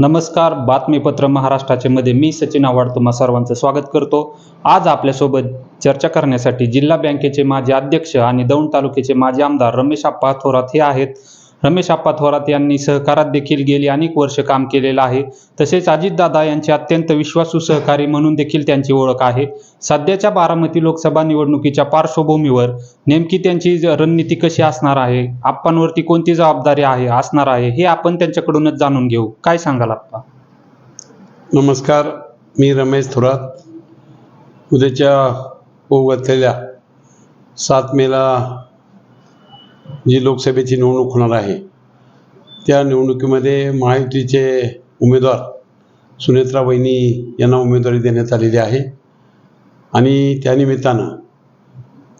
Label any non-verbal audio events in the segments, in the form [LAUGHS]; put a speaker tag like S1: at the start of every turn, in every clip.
S1: नमस्कार बातमीपत्र महाराष्ट्राचे मध्ये मी सचिन आव्हाड तुम्हा सर्वांचं स्वागत करतो. आज आपल्यासोबत चर्चा करण्यासाठी जिल्हा बँकेचे माजी अध्यक्ष आणि दौंड तालुक्याचे माजी आमदार रमेश आप्पा थोरात हे आहेत. रमेश आप्पा थोरात यांनी सहकारात देखील गेली अनेक वर्ष काम केलेलं आहे. तसेच अजितदादा यांचे अत्यंत विश्वासू सहकारी म्हणून देखील त्यांची ओळख आहे. सध्याच्या बारामती लोकसभा निवडणुकीच्या पार्श्वभूमीवर नेमकी त्यांची ज- रणनीती कशी असणार आहे? आप्पांवरती कोणती जबाबदारी आहे असणार आहे हे आपण त्यांच्याकडूनच जाणून घेऊ. काय सांगाल आप्पा?
S2: नमस्कार मी रमेश थोरात. उद्याच्या होऊ घातलेल्या सात मेला जी लोकसभेची निवडणूक होणार आहे त्या निवडणुकीमध्ये महायुतीचे उमेदवार सुनेत्रा वहिनी यांना उमेदवारी देण्यात आलेली आहे. आणि त्यानिमित्तानं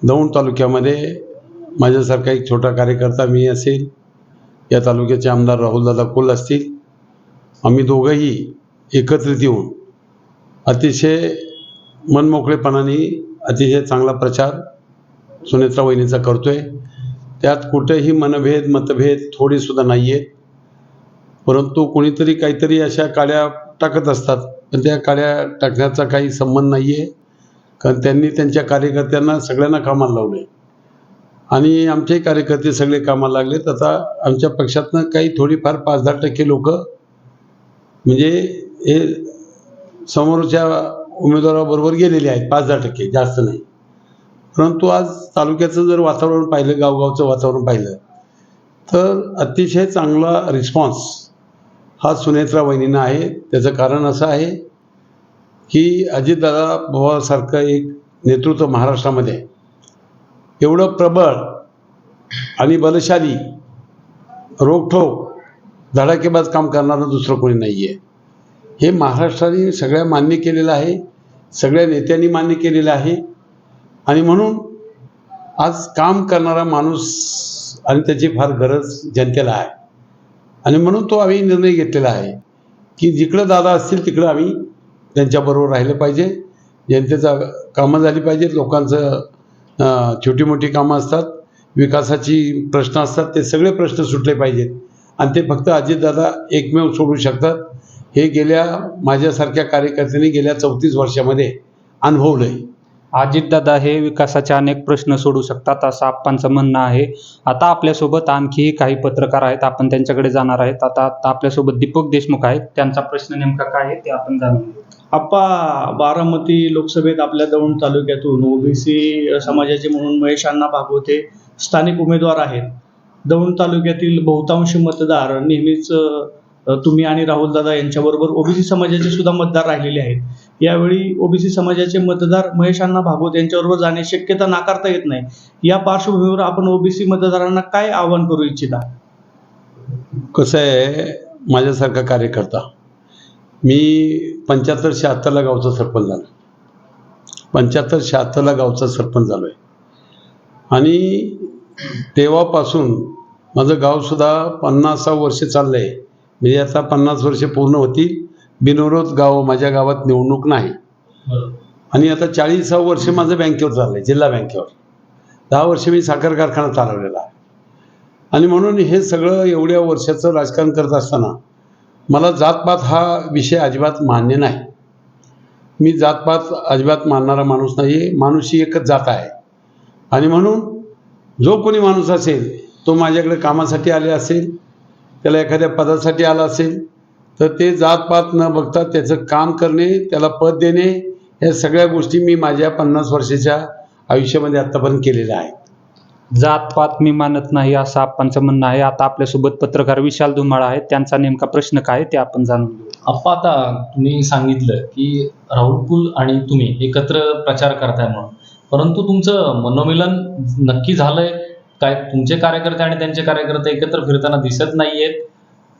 S2: दौंड तालुक्यामध्ये माझ्यासारखा एक छोटा कार्यकर्ता मी असेल या तालुक्याचे आमदार राहुलदादा कोल असतील आम्ही दोघंही एकत्रित येऊन अतिशय मनमोकळेपणाने अतिशय चांगला प्रचार सुनेत्रा वहिनीचा करतोय. त्यात कुठेही मनभेद मतभेद थोडीसुद्धा नाही आहेत परंतु कोणीतरी काहीतरी अशा काड्या टाकत असतात पण त्या काड्या टाकण्याचा काही संबंध नाही आहे कारण त्यांनी त्यांच्या कार्यकर्त्यांना सगळ्यांना कामाला लावले आणि आमचे कार्यकर्ते सगळे कामाला लागलेत. आता आमच्या पक्षातनं काही थोडीफार पाच दहा टक्के लोक म्हणजे हे समोरच्या उमेदवाराबरोबर गेलेले आहेत. पाच दहा टक्के जास्त नाही. परंतु आज तालुक्याचं जर वातावरण पाहिलं गावगावचं वातावरण पाहिलं तर अतिशय चांगला रिस्पॉन्स हा सुनेत्रा वहिनींना आहे. त्याचं कारण असं आहे की अजितदादा पवारसारखं एक नेतृत्व महाराष्ट्रामध्ये एवढं प्रबळ आणि बलशाली रोखठोक धडाकेबाज काम करणारं दुसरं कोणी नाही आहे हे महाराष्ट्राने सगळ्या मान्य केलेलं आहे सगळ्या नेत्यांनी मान्य केलेलं आहे. आणि म्हणून आज काम करणारा माणूस आणि त्याची फार गरज जनतेला आहे. आणि म्हणून तो आम्ही निर्णय घेतलेला आहे की जिकडं दादा असतील तिकडं आम्ही त्यांच्याबरोबर राहिलं पाहिजे. जनतेचा कामं झाली पाहिजेत लोकांचं छोटी मोठी कामं असतात विकासाची प्रश्न असतात ते सगळे प्रश्न सुटले पाहिजेत. आणि ते फक्त अजितदादा एकमेव सोडू शकतात. हे गेल्या माझ्यासारख्या कार्यकर्त्यांनी गेल्या चौतीस वर्षामध्ये अनुभवलं आहे
S1: अजितदादा हे विकासाचे अनेक प्रश्न सोडू शकतात असं आप्पांचं म्हणणं आहे. आता आपल्यासोबत आणखीही काही पत्रकार आहेत. आपण त्यांच्याकडे जाणार आहेत. आता आता आपल्यासोबत दीपक देशमुख आहेत. त्यांचा प्रश्न नेमका काय आहे ते आपण जाणून घेऊ.
S3: आप्पा बारामती लोकसभेत आपल्या दौंड तालुक्यातून ओबीसी समाजाचे म्हणून महेश अण्णा भागवते स्थानिक उमेदवार आहेत. दौंड तालुक्यातील बहुतांश मतदार नेहमीच तुम्ही आणि राहुल दादा यांच्याबरोबर ओबीसी समाजाचे सुद्धा मतदार राहिलेले आहेत. यावेळी ओबीसी समाजाचे मतदार महेश अण्णा भागवत यांच्याबरोबर जाणे शक्यता नाकारता येत नाही. या पार्श्वभूमीवर आपण ओबीसी मतदारांना काय आवाहन करू इच्छिता?
S2: कसं आहे माझ्यासारखा कार्यकर्ता. मी पंच्याहत्तर शहात्तरला गावचा सरपंच झालो पंच्याहत्तर शहात्तरला गावचा सरपंच झालो आहे आणि तेव्हापासून माझं गावसुद्धा पन्नासा वर्ष चाललं आहे म्हणजे आता पन्नास वर्षे पूर्ण होतील बिनविरोध गाव माझ्या गावात निवडणूक नाही. आणि आता चाळीसावं वर्ष माझं बँकेवर चाललं आहे जिल्हा बँकेवर. दहा वर्ष मी साखर कारखाना चालवलेला आहे. आणि म्हणून हे सगळं एवढ्या वर्षाचं राजकारण करत असताना मला जातपात हा विषय अजिबात मान्य नाही. मी जातपात अजिबात मानणारा माणूस नाही माणूस ही एकच जात आहे. आणि म्हणून जो कोणी माणूस असेल तो माझ्याकडे कामासाठी आले असेल त्याला एखाद्या पदासाठी आला असेल तर ते जातपात न बघता त्याचं काम करणे त्याला पद देणे या सगळ्या गोष्टी मी माझ्या पन्नास वर्षाच्या आयुष्यामध्ये आत्तापर्यंत केलेल्या आहेत.
S1: जात-पात मी मानत नाही असं आप्पांचं म्हणणं आहे. आता आपल्यासोबत पत्रकार विशाल धुमाळ आहेत. त्यांचा नेमका प्रश्न काय ते आपण जाणून घेऊ.
S4: आप्पा आता तुम्ही सांगितलं की राहुल कुल आणि तुम्ही एकत्र प्रचार करताय म्हणून. परंतु तुमचं मनोमिलन नक्की झालंय काय तुमचे कार्यकर्ते आणि त्यांचे कार्यकर्ते एकत्र फिरताना दिसत नाहीयेत.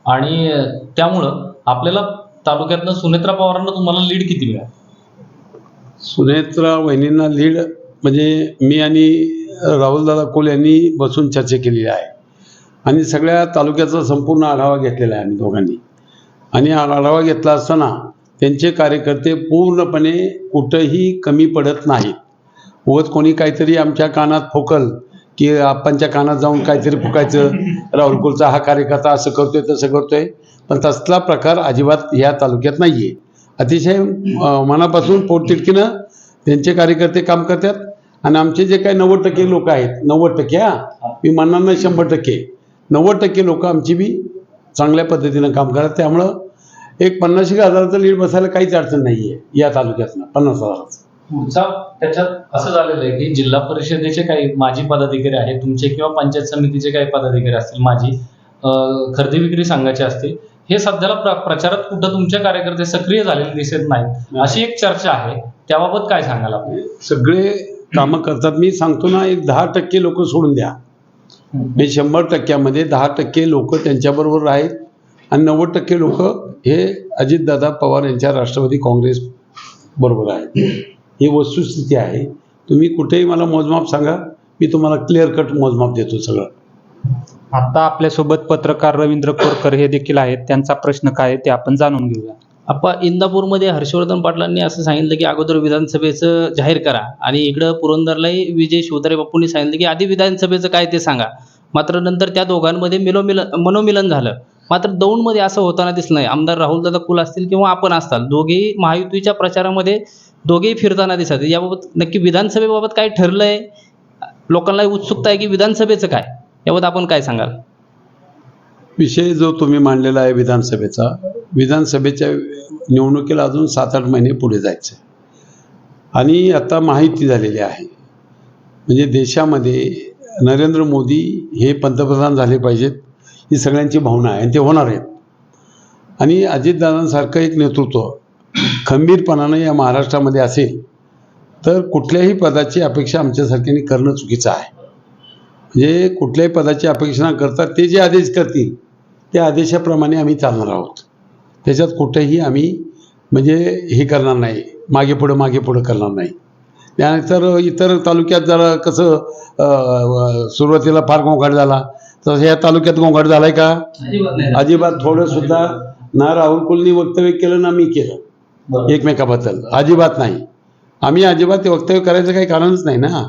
S4: आणि त्यामुळं आपल्याला तालुक्यातनं सुनेत्रा पवारांना तुम्हाला लीड किती मिळाल?
S2: सुनेत्रा वहिनींना लीड म्हणजे मी आणि राहुलदादा कोल यांनी बसून चर्चा केलेली आहे. आणि सगळ्या तालुक्याचा संपूर्ण आढावा घेतलेला आहे आम्ही दोघांनी. आणि आढावा घेतला असताना त्यांचे कार्यकर्ते पूर्णपणे कुठंही कमी पडत नाहीत. उगत कोणी काहीतरी आमच्या कानात फोकल की आपणच्या कानात जाऊन काहीतरी फुकायचं राहुल कुलचा हा कार्यकर्ता असं करतोय तसं करतोय. पण तसला प्रकार अजिबात या तालुक्यात नाही आहे अतिशय मनापासून पोटतिडकीनं त्यांचे कार्यकर्ते काम करतात. आणि आमचे जे काही नव्वद टक्के लोक आहेत नव्वद टक्के हा मी म्हणणार नाही शंभर टक्के. नव्वद टक्के लोक आमची बी चांगल्या पद्धतीनं काम करतात. त्यामुळं एक पन्नास एक हजाराचं लीड बसायला काहीच अडचण नाही आहे या तालुक्यातनं पन्नास हजाराचं.
S4: पुढचा त्याच्यात असं झालेलं आहे की जिल्हा परिषदेचे काही माजी पदाधिकारी आहेत तुमचे किंवा पंचायत समितीचे काही पदाधिकारी असतील माजी खरेदी विक्री संघाचे असतील हे सध्याला प्र- प्रचारात कुठं तुमचे कार्यकर्ते सक्रिय झालेले दिसत नाहीत अशी एक चर्चा आहे. त्याबाबत काय सांगाल आपण?
S2: सगळे कामं करतात. मी सांगतो ना एक दहा टक्के लोक सोडून द्या. मी शंभर टक्क्यामध्ये दहा टक्के लोक त्यांच्याबरोबर आहेत आणि नव्वद टक्के लोक हे अजितदादा पवार यांच्या राष्ट्रवादी काँग्रेस बरोबर आहेत. ही वस्तुस्थिती आहे. तुम्ही कुठेही मला मोजमाप सांगा मी तुम्हाला क्लिअर कट मोजमाप देतो सगळं.
S1: आता आपल्यासोबत पत्रकार रवींद्र कोरकर हे देखील आहेत. त्यांचा प्रश्न काय आहे ते आपण जाणून घेऊया.
S5: आपा इंदापूरमध्ये हर्षवर्धन पाटलांनी असं सांगितलं की अगोदर विधानसभेचं जाहीर करा आणि इकडं पुरंदरलाही विजय शिवतारे बापूंनी सांगितलं की आधी विधानसभेचं काय ते सांगा. मात्र नंतर त्या दोघांमध्ये मिलोमिलन मनोमिलन झालं. मात्र दौंडमध्ये असं होताना दिसलं नाही. आमदार राहुलदादा कुल असतील किंवा आपण असताल दोघेही महायुतीच्या प्रचारामध्ये दोघेही फिरताना दिसत याबाबत नक्की विधानसभेबाबत काय ठरलं आहे लोकांना उत्सुकता आहे की विधानसभेचं काय? याबाबत आपण काय सांगाल?
S2: विषय जो तुम्ही मांडलेला आहे विधानसभेचा विधानसभेच्या निवडणुकीला अजून सात आठ महिने पुढे जायचं. आणि आता माहिती झालेली आहे. म्हणजे देशामध्ये नरेंद्र मोदी हे पंतप्रधान झाले पाहिजेत ही सगळ्यांची भावना आहे आणि ते होणार आहेत. आणि अजितदादांसारखं एक नेतृत्व खंबीरपणानं या महाराष्ट्रामध्ये असेल तर कुठल्याही पदाची अपेक्षा आमच्यासारख्यांनी करणं चुकीचं आहे. म्हणजे कुठल्याही पदाची अपेक्षा न करता ते जे आदेश करतील त्या आदेशाप्रमाणे आम्ही चालणार आहोत. त्याच्यात कुठेही आम्ही म्हणजे हे करणार नाही मागे पुढं मागे पुढं करणार नाही. त्यानंतर इतर तालुक्यात जरा कसं सुरुवातीला फार गोंगाट झाला तसं या तालुक्यात गोंगाट झालाय का? अजिबात थोडं सुद्धा ना राहुल कुलनी वक्तव्य केलं ना मी केलं. एकमेकाबद्दल. अजिबात नाही. आम्ही अजिबात ते वक्तव्य करायचं काही कारणच नाही ना.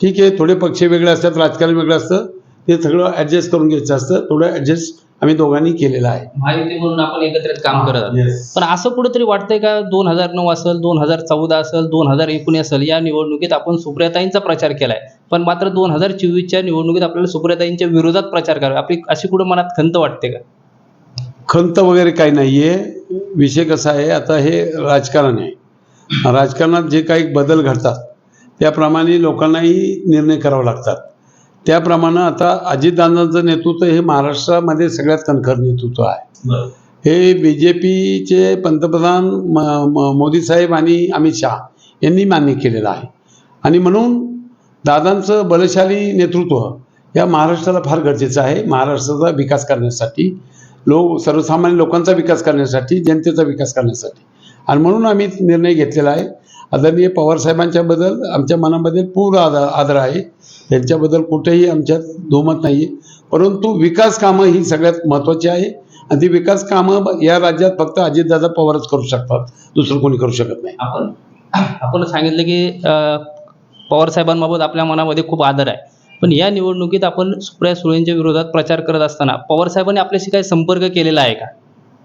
S2: ठीक आहे थोडे पक्ष वेगळे असतात राजकारण वेगळं असतं. ते सगळं ॲडजस्ट करून घ्यायचं असतं. थोडं ॲडजस्ट आम्ही दोघांनी केलेलं आहे.
S5: महायुती म्हणून आपण एकत्रित काम करत आहोत. पण असं कुठेतरी वाटतंय का दोन हजार नऊ असेल दोन हजार चौदा असेल दोन हजार एकोणीस असेल या निवडणुकीत आपण सुप्रियाताईंचा प्रचार केलाय. पण मात्र दोन हजार चोवीसच्या निवडणुकीत आपल्याला सुप्रियाताईंच्या विरोधात प्रचार करावा. आपली अशी कुठं मनात खंत वाटते का?
S2: खंत वगैरे काही नाही आहे विषय कसा आहे आता हे राजकारण आहे. राजकारणात जे काही बदल घडतात त्याप्रमाणे लोकांनाही निर्णय करावे लागतात. त्याप्रमाणे आता अजितदादांचं नेतृत्व हे महाराष्ट्रामध्ये सगळ्यात कणखर नेतृत्व आहे. हे बी जे पीचे पंतप्रधान मोदी साहेब आणि अमित शहा यांनी मान्य केलेलं आहे. आणि म्हणून दादांचं बलशाली नेतृत्व या महाराष्ट्राला फार गरजेचं आहे महाराष्ट्राचा विकास करण्यासाठी. लोक सर्वसामान्य लोकांचा विकास करण्यासाठी जनतेचा विकास करण्यासाठी. आणि म्हणून आम्ही निर्णय घेतलेला आहे. आदरणीय पवारसाहेबांच्याबद्दल आमच्या मनामध्ये पूर्ण आदर आदर आहे. त्यांच्याबद्दल कुठेही आमच्यात दुमत नाही परंतु विकास कामं ही सगळ्यात महत्त्वाची आहे. आणि ती विकास कामं या राज्यात फक्त अजितदादा पवारच करू शकतात. दुसरं कोणी करू शकत नाही.
S5: आपण आपण सांगितलं की पवारसाहेबांबाबत पवार साहेबांबाबत आपल्या मनामध्ये खूप आदर आहे. पण या निवडणुकीत आपण सुप्रिया सुळेंच्या विरोधात प्रचार करत असताना पवार साहेबांनी आपल्याशी काही संपर्क केलेला आहे का?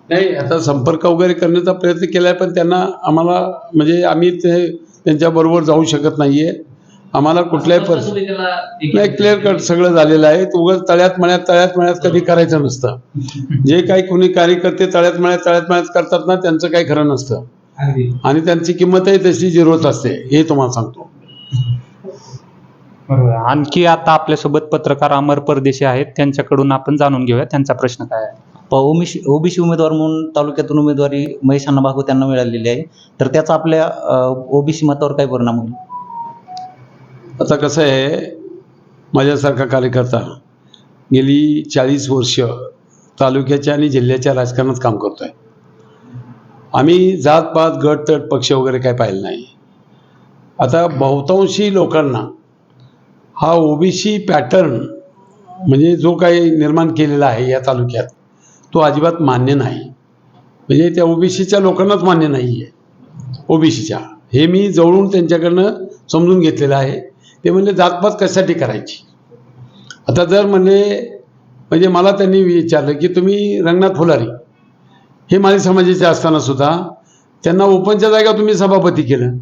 S2: नाही आता संपर्क वगैरे करण्याचा प्रयत्न केला आहे पण त्यांना आम्हाला म्हणजे आम्ही ते त्यांच्याबरोबर जाऊ शकत नाही आहे आम्हाला कुठल्याही परिस्थिती नाही क्लिअर कट सगळं झालेलं आहे. उगाच तळ्यात मळ्यात तळ्यात मळ्यात कधी करायचं नसतं. जे काही कोणी कार्यकर्ते तळ्यात मळ्यात तळ्यात मळ्यात करतात ना त्यांचं काही खरं नसतं. आणि त्यांची किंमतही तशी झिरोच असते हे तुम्हाला सांगतो.
S1: बरोबर. आणखी आता आपल्यासोबत पत्रकार अमर परदेशी आहेत. त्यांच्याकडून आपण जाणून घेऊया. त्यांचा प्रश्न काय आहे?
S6: ओबीसी ओबीसी उमेदवार म्हणून तालुक्यातून उमेदवारी महेश अण्णा भागवत यांना मिळालेली आहे. तर त्याचा आपल्या ओबीसी मतावर काय परिणाम होईल?
S2: आता कसं आहे माझ्यासारखा कार्यकर्ता गेली चाळीस वर्ष तालुक्याच्या आणि जिल्ह्याच्या राजकारणात काम करतो आहे आम्ही जातपात गट तट पक्ष वगैरे काय पाहिलं नाही. आता बहुतांशी लोकांना हा ओबीसी पॅटर्न म्हणजे जो काही निर्माण केलेला आहे या तालुक्यात तो अजिबात मान्य नाही. म्हणजे त्या ओबीसीच्या लोकांनाच मान्य नाही आहे ओबीसीच्या. हे मी जवळून त्यांच्याकडनं समजून घेतलेलं आहे. ते म्हणजे जातपात कशासाठी करायची? आता जर म्हणजे म्हणजे मला त्यांनी विचारलं की तुम्ही रंगनाथ फुलारी हे माझे समाजाचे असताना सुद्धा त्यांना ओपनच्या जागा तुम्ही सभापती केलं.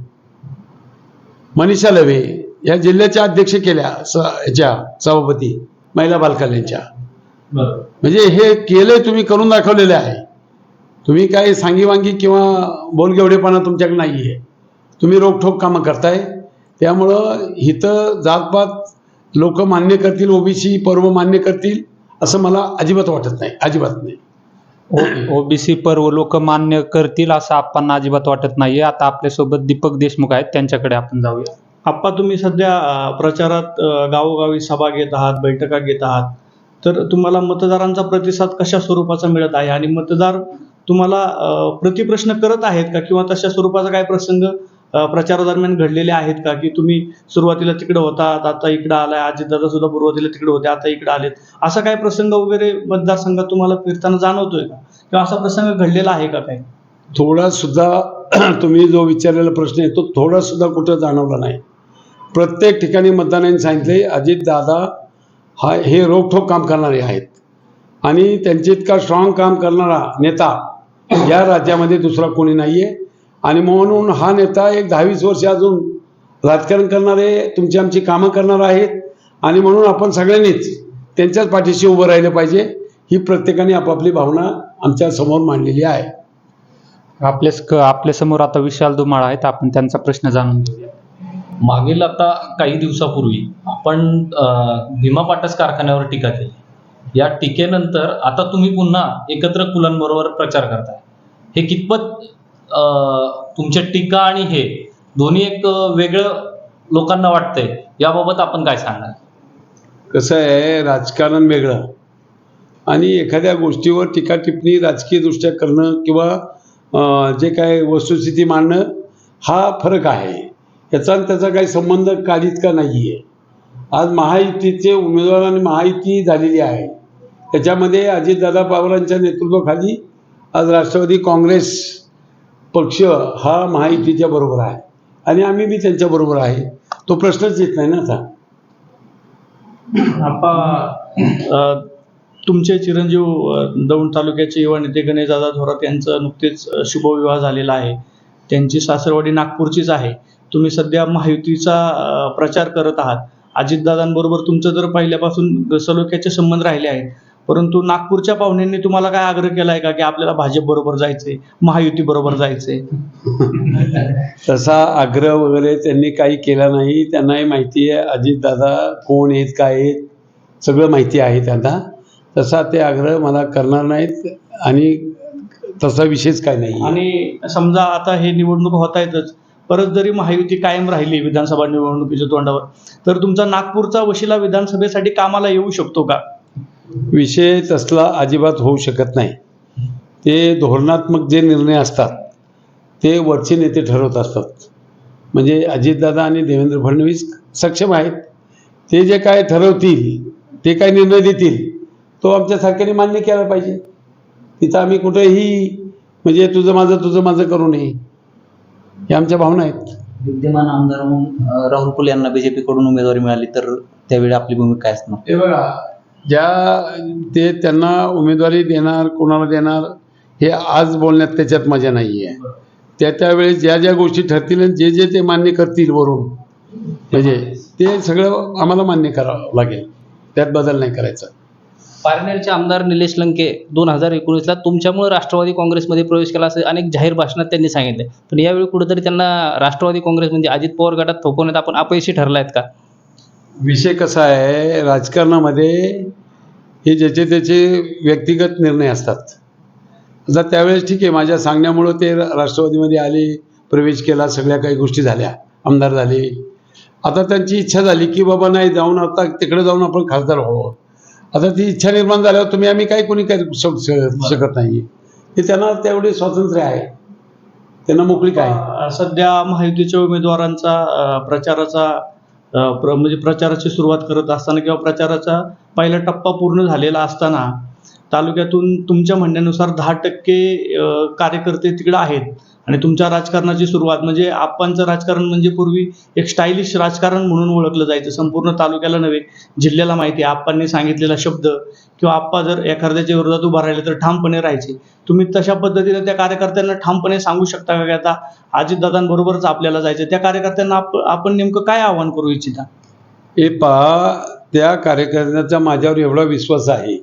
S2: मनीषा लवे या जिल्ह्याच्या अध्यक्ष केल्या स ह्याच्या सभापती महिला बालकल्याणच्या. म्हणजे हे केलंय तुम्ही करून दाखवलेलं आहे. तुम्ही काय सांगीवांगी किंवा बोलगेवढेपणा तुमच्याकडे नाही आहे तुम्ही रोखठोक कामं करताय. त्यामुळं हिथं जातपात लोक मान्य करतील ओबीसी पर्व मान्य करतील असं मला अजिबात वाटत नाही अजिबात नाही.
S1: ओबीसी पर्व लोक मान्य करतील असं आपण अजिबात वाटत नाहीये. आता आपल्यासोबत दीपक देशमुख आहेत त्यांच्याकडे आपण जाऊया.
S3: आप्पा तुम्ही सध्या प्रचारात गावोगावी सभा घेत आहात बैठका घेत आहात. तर तुम्हाला मतदारांचा प्रतिसाद कशा स्वरूपाचा मिळत आहे? आणि मतदार तुम्हाला प्रतिप्रश्न करत आहेत का? किंवा तशा स्वरूपाचा काय प्रसंग प्रचारादरम्यान घडलेले आहेत का? की तुम्ही सुरुवातीला तिकडे होतात आता इकडे आलाय अजितदादा सुद्धा सुरुवातीला तिकडे होते आता इकडे आलेत. असा काय प्रसंग वगैरे मतदारसंघात तुम्हाला फिरताना जाणवतोय का? किंवा असा प्रसंग घडलेला आहे का काय
S2: थोडा सुद्धा [CLEARS THROAT] तुम्ही जो विचारलेला प्रश्न आहे तो थोडा सुद्धा कुठं जाणवला नाही. प्रत्येक ठिकाणी मतदारांनी सांगितले अजित दादा हा हे रोखठोक काम करणारे आहेत. आणि त्यांचे इतका स्ट्रॉंग काम करणारा नेता या राज्यामध्ये दुसरा कोणी नाही आहे आणि म्हणून हा नेता एक दहावीस वर्ष अजून राजकारण करणारे तुमची आमची कामं करणार आहेत. आणि म्हणून आपण सगळ्यांनीच त्यांच्याच पाठीशी उभं राहिलं पाहिजे. ही प्रत्येकाने आपापली भावना आमच्यासमोर मांडलेली आहे.
S1: आपल्या आपल्यासमोर आता विशाल दुमाळ आहेत. आपण त्यांचा प्रश्न जाणून घेऊया.
S4: मागील आता काही दिवसापूर्वी आपण भीमा पाटस कारखान्यावर टीका केली. या टीकेनंतर आता तुम्ही पुन्हा एकत्र कुलांबरोबर प्रचार करताय. हे कितपत तुमच्या टीका आणि हे दोन्ही एक वेगळं लोकांना वाटतंय याबाबत आपण काय सांगणार
S2: कसं आहे राजकारण वेगळं. आणि एखाद्या गोष्टीवर टीका टिप्पणी राजकीयदृष्ट्या करणं किंवा जे काय वस्तुस्थिती मांडणं हा फरक आहे. याचा आणि त्याचा काही संबंध काढीत का नाही आहे आज महायुतीचे उमेदवार आणि महायुती झालेली आहे. त्याच्यामध्ये अजितदादा पवारांच्या नेतृत्वाखाली आज राष्ट्रवादी काँग्रेस पक्ष हा महायुतीच्या बरोबर आहे. आणि आम्ही बी त्यांच्या बरोबर आहे. तो प्रश्नच येत नाही ना आता.
S3: आपा तुमचे चिरंजीव दौंड तालुक्याचे युवा नेते गणेशदादा थोरात यांचं नुकतेच शुभविवाह झालेला आहे. त्यांची सासरवाडी नागपूरचीच आहे. तुम्ही सध्या महायुतीचा प्रचार करत आहात. अजितदादांबरोबर तुमचं तर पहिल्यापासून सलोख्याचे संबंध राहिले आहेत परंतु नागपूरच्या पाहुण्यांनी तुम्हाला काय आग्रह केला आहे का की आपल्याला भाजप बरोबर जायचंय महायुती बरोबर जायचंय? [LAUGHS]
S2: तसा आग्रह वगैरे त्यांनी काही केला नाही. त्यांनाही माहिती आहे अजितदादा कोण आहेत काय आहेत सगळं माहिती आहे त्यांना. तसा ते आग्रह मला करणार नाहीत आणि तसा विषयच काय नाही
S3: आणि समजा आता हे निवडणूक होत आहेतच परत जरी महायुती कायम राहिली विधानसभा निवडणुकीच्या तोंडावर तर तुमचा नागपूरचा वशिला विधानसभेसाठी कामाला येऊ शकतो का?
S2: विषय तसला अजिबात होऊ शकत नाही. ते धोरणात्मक जे निर्णय असतात ते वरचे नेते ठरवत असतात. म्हणजे अजितदादा आणि देवेंद्र फडणवीस सक्षम आहेत. ते जे काय ठरवतील ते काय निर्णय देतील तो आमच्या सरकारने मान्य केला पाहिजे. तिथं आम्ही कुठेही म्हणजे तुझं माझं तुझं माझं करू नये. हे आमच्या भावना आहेत.
S6: विद्यमान आमदार म्हणून राहुल कुल यांना बीजेपी कडून उमेदवारी मिळाली तर त्यावेळी आपली भूमिका काय असणार?
S2: हे बघा ज्या ते त्यांना उमेदवारी देणार कोणाला देणार हे आज बोलण्यात त्याच्यात मजा नाही आहे त्या त्यावेळेस ज्या ज्या गोष्टी ठरतील आणि जे जे ते मान्य करतील वरून म्हणजे ते सगळं आम्हाला मान्य करावं लागेल. त्यात बदल नाही करायचा.
S5: पारनेरचे आमदार निलेश लंके दोन हजार एकोणीसला तुमच्यामुळे राष्ट्रवादी काँग्रेसमध्ये प्रवेश केला असं अनेक जाहीर भाषणात त्यांनी सांगितले. पण यावेळी कुठेतरी त्यांना राष्ट्रवादी काँग्रेस म्हणजे अजित पवार गटात थोपवण्यात आपण अपयशी ठरला आहेत का?
S2: विषय कसा आहे राजकारणामध्ये हे ज्याचे त्याचे व्यक्तिगत निर्णय असतात. आता त्यावेळेस ठीक आहे माझ्या सांगण्यामुळं ते राष्ट्रवादीमध्ये आले प्रवेश केला सगळ्या काही गोष्टी झाल्या आमदार झाले. आता त्यांची इच्छा झाली की बाबा नाही जाऊन आता तिकडे जाऊन आपण खासदार व्हावं. आता ती इच्छा निर्माण झाल्यावर तुम्ही आम्ही काही कोणी काही शकत शकत नाही हे त्यांना तेवढे स्वातंत्र्य आहे. त्यांना मोकळीक आहे
S3: अ, सध्या महायुतीच्या उमेदवारांचा प्रचाराचा प्र- म्हणजे प्रचाराची सुरुवात करत असताना किंवा प्रचाराचा पहिला टप्पा पूर्ण झालेला असताना तालुक्यातून तुमच्या म्हणण्यानुसार दहा टक्के कार्यकर्ते तिकडे आहेत. आणि तुमच्या राजकारणाची सुरुवात म्हणजे आप्पांचं राजकारण म्हणजे पूर्वी एक स्टायलिश राजकारण म्हणून ओळखलं जायचं. संपूर्ण तालुक्याला नव्हे जिल्ह्याला माहिती आहे. आप्पांनी सांगितलेला शब्द किंवा आप्पा जर एखाद्याच्या विरोधात उभा राहिले तर ठामपणे राहायचे. तुम्ही तशा पद्धतीने त्या कार्यकर्त्यांना ठामपणे सांगू शकता का की आता अजितदादांबरोबरच आपल्याला जायचं त्या कार्यकर्त्यांना आप आपण नेमकं काय आव्हान करू इच्छिता?
S2: हे पहा त्या कार्यकर्त्यांचा माझ्यावर एवढा विश्वास आहे.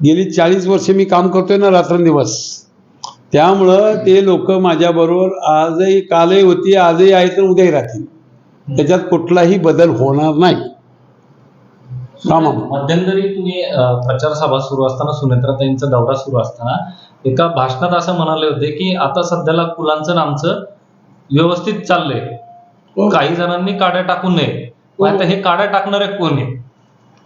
S2: गेली चाळीस वर्षे मी काम करतोय ना रात्रंदिवस. त्यामुळं ते लोक माझ्याबरोबर आजही कालही होती आजही आहे तर उद्याही राहतील. त्याच्यात कुठलाही बदल होणार नाही. हा
S4: मध्यंतरी तुम्ही प्रचार सभा सुरू असताना सुनेत्राताईंचा दौरा सुरू असताना एका भाषणात असं म्हणाले होते की आता सध्याला कुलांचं आणि आमचं व्यवस्थित चाललंय. काही जणांनी काड्या टाकू नये. आता हे काड्या टाकणारे कोण आहे?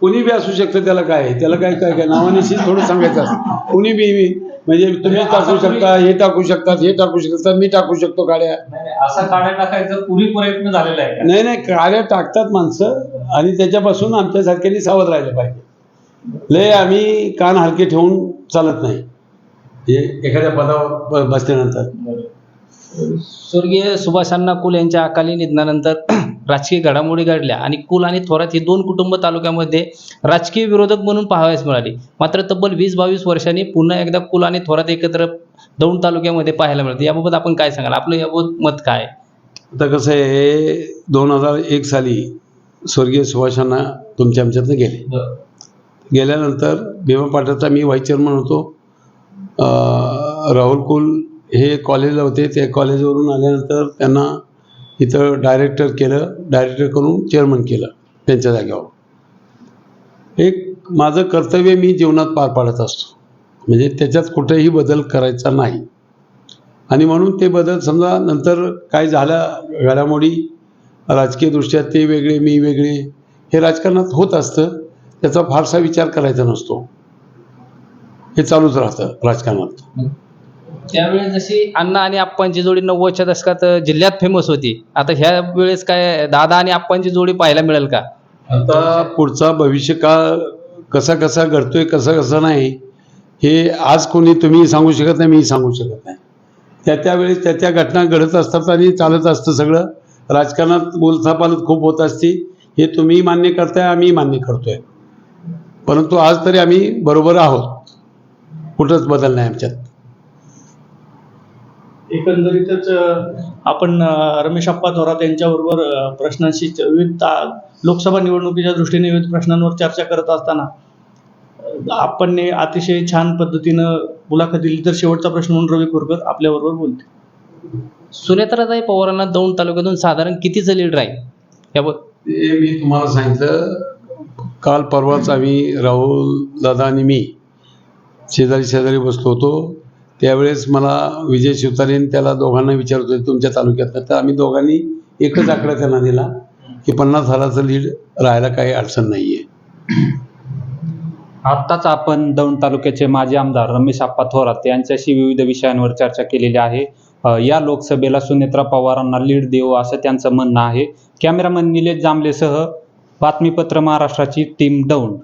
S2: कुणी बी असू शकतं त्याला काय? त्याला काय काय काय नावानिशी थोडं सांगायचं असतं. कुणी बी म्हणजे तुम्ही टाकू शकता हे टाकू शकतात हे टाकू शकतात मी टाकू शकतो
S4: नाही, असा काड्या टाकायचा पूर्वी प्रयत्न झालेला आहे?
S2: नाही नाही गाड्या टाकतात माणसं आणि त्याच्यापासून आमच्यासारख्यांनी सावध राहिलं पाहिजे. लय आम्ही कान हलके ठेवून चालत नाही. हे एखाद्या पदावर बसल्यानंतर.
S5: स्वर्गीय सुभाषांना कुल यांच्या अकाली निधनानंतर राजकीय घडामोडी घडल्या आणि कुल आणि थोरात ही दोन कुटुंब तालुक्यामध्ये राजकीय विरोधक म्हणून पाहावयास मिळाली. मात्र तब्बल वीस बावीस वर्षांनी पुन्हा एकदा कुल आणि थोरात एकत्र दौंड तालुक्यामध्ये पाहायला मिळते. याबाबत आपण काय सांगाल? आपलं याबाबत मत काय?
S2: आता कसं आहे दोन हजार एक साली स्वर्गीय सुभाषांना तुमच्या आमच्यातनं गेले.
S4: बरं.
S2: गेल्यानंतर भीमा पाटाचा मी व्हाईस चेअरमन होतो. राहुल कुल हे कॉलेजला होते. ते कॉलेजवरून आल्यानंतर त्यांना इथं डायरेक्टर केलं डायरेक्टर करून चेअरमन केलं त्यांच्या जागेवर. एक माझं कर्तव्य मी जीवनात पार पाडत असतो. म्हणजे त्याच्यात कुठेही बदल करायचा नाही. आणि म्हणून ते बदल समजा नंतर काय झालं घडामोडी राजकीयदृष्ट्या ते वेगळे मी वेगळे हे राजकारणात होत असतं. त्याचा फारसा विचार करायचा नसतो. हे चालूच राहतं राजकारणात.
S5: त्यावेळेस जशी अण्णा आणि आप्पांची जोडी नव्वदच्या दशकात जिल्ह्यात फेमस होती. आता ह्या वेळेस काय दादा आणि आप्पांची जोडी पाहायला मिळेल का?
S2: आता पुढचा भविष्य काळ कसा कसा घडतोय कसा कसा नाही हे आज कोणी तुम्ही सांगू शकत नाही मी सांगू शकत नाही. त्या त्यावेळेस त्या त्या घटना घडत असतात आणि चालत असतं सगळं. राजकारणात बोलथापालत खूप होत असते. हे तुम्ही मान्य करताय आम्ही मान्य करतोय. परंतु आज तरी आम्ही बरोबर आहोत. कुठंच बदल नाही आमच्यात.
S3: एकंदरीतच आपण रमेश अप्पा थोरात यांच्याबरोबर प्रश्नांशी च- विविध लोकसभा निवडणुकीच्या दृष्टीने विविध प्रश्नांवर चर्चा करत असताना आपण अतिशय छान पद्धतीनं मुलाखत दिली. तर शेवटचा प्रश्न म्हणून रवी कोरकर आपल्याबरोबर बोलते.
S5: सुनेत्राताई पवारांना दौंड तालुक्यातून साधारण कितीचं लीड राहील याबाबत
S2: ते मी तुम्हाला सांगितलं काल परवाच आम्ही राहुल दादा आणि मी शेजारी शेजारी बसलो होतो. त्यावेळेस मला विजय शिवतारेन त्याला दोघांना विचारत होते तुमच्या तालुक्यातलं तर आम्ही दोघांनी एकच आकडा त्यांना दिला की पन्नास हजाराचं लीड राहायला काही अडचण नाही आहे
S1: आत्ताच आपण दौंड तालुक्याचे माजी आमदार रमेश आप्पा थोरात यांच्याशी विविध विषयांवर चर्चा केलेली आहे. या लोकसभेला सुनेत्रा पवारांना लीड देऊ असं त्यांचं म्हणणं आहे. कॅमेरामन निलेश जांभलेसह बातमीपत्र महाराष्ट्राची टीम दौंड.